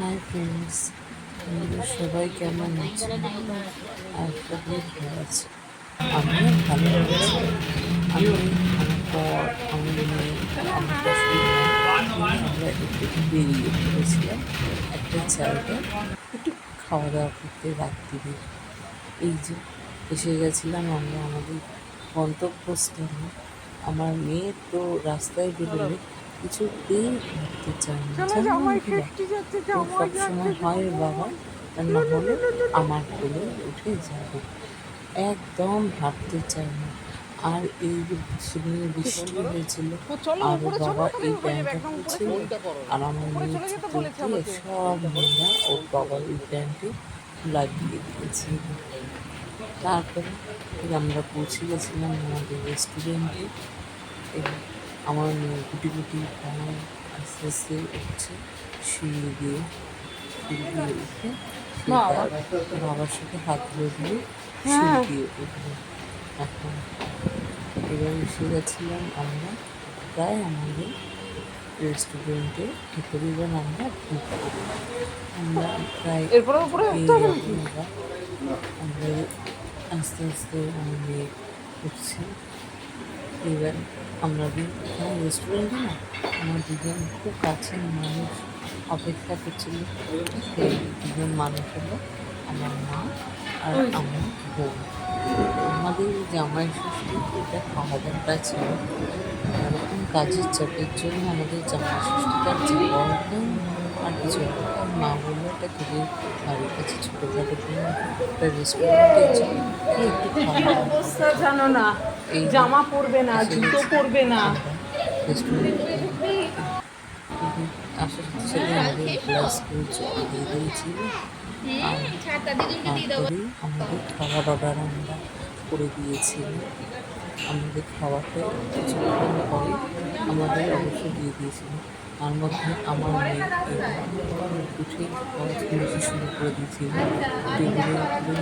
Hi friends সবাই কেমন আছে? আশা করি ভালো আছে। আমিও ভালো আছি। আমি আমার একটু বেরিয়ে পড়েছিলাম একটা জায়গায়। একটু খাওয়া দাওয়া করতে রাত্রিরে এই যে এসে গেছিলাম আমরা আমাদের গন্তব্যস্থানে। আমার মেয়ে তো রাস্তায় বেরোলে কিছুতেই হাঁটতে চায় না সবসময় হয় বাবা না হলে আমার কোলে উঠে যাবে একদম ভাবতে চায়। না আর এই সেদিন বৃষ্টি হয়েছিল আর বাবা এই প্যান্টটা পরেছিল আর আমার মেয়ে সব মেয়েরা ওর বাবা এই প্যান্টে লাগিয়ে দিয়েছে তারপরে আমরা পৌঁছে গেছিলাম আমাদের রেস্টুরেন্টে এবং আমার মেয়ে গুটি গুটি পায়ে আস্তে আস্তে উঠছে সিঁড়ি দিয়ে সিঁড়ি দিয়ে উঠে বাবার সাথে হাত ধরে দিয়ে সিঁড়ি দিয়ে উঠল এখন এবার এসে গেছিলাম আমরা প্রায় আমাদের রেস্টুরেন্টে ভিতরে এবার আমরা ঢুকবো আমরা প্রায় এরপরে উপরে? আমরা আমরা আস্তে আস্তে আমার মেয়ে উঠছে। এবার আমরা এখানে রেস্টুরেন্টে না আমার দুজন খুব কাছের মানুষ অপেক্ষা করছিল। সেই দুজন মানুষ হলো আমার মা আর আমার বোন আমাদের জামাই ষষ্ঠী এটা খাওয়া দাওয়াটা ছিল। এরকম কাজের চাপের জন্য আমাদের জামাই ষষ্ঠীটা হলো আর কিছু মা বলল এটা তোদের বাড়ির কাছে ছোটোখাটো একটা রেস্টুরেন্টে একটু খাওয়া জানো না। জামা পরবে না জুতো পরবে না। আমাদের দিয়েছিল আমাদের খাবার অর্ডার আমরা করে দিয়েছিলাম আমাদের খাওয়াটা কিছুক্ষণ পরে আমাদের অবশ্য দিয়ে দিয়েছিল তার মধ্যে আমার মেয়ে উঠে শুরু করে দিয়েছিল উপরে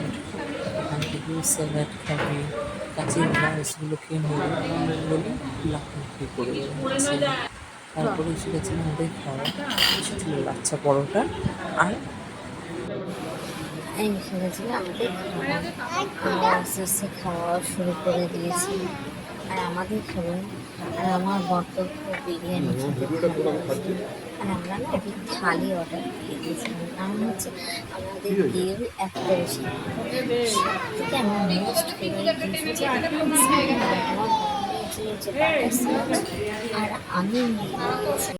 থেকে স্যালাড খাবে কাঁচের খেয়ে নেবে বলে লাফালাফি করে তারপরে এসে গেছে আমাদের খাওয়া ছিল লাচ্ছা পরোটা, আর এই এসে আমাদের খাওয়া আস্তে আস্তে খাওয়া শুরু করে দিয়েছি। আর আমাদের খাবার আর আমার বক্তব্য বিরিয়ানি আর আমরা না একটি থালি অর্ডার দিয়ে দিয়েছিলাম। কারণ হচ্ছে আমাদের বিয়ের একটা বেশি থেকে আমার মোস্ট ফেভারিট জিনিস হচ্ছে আর আমি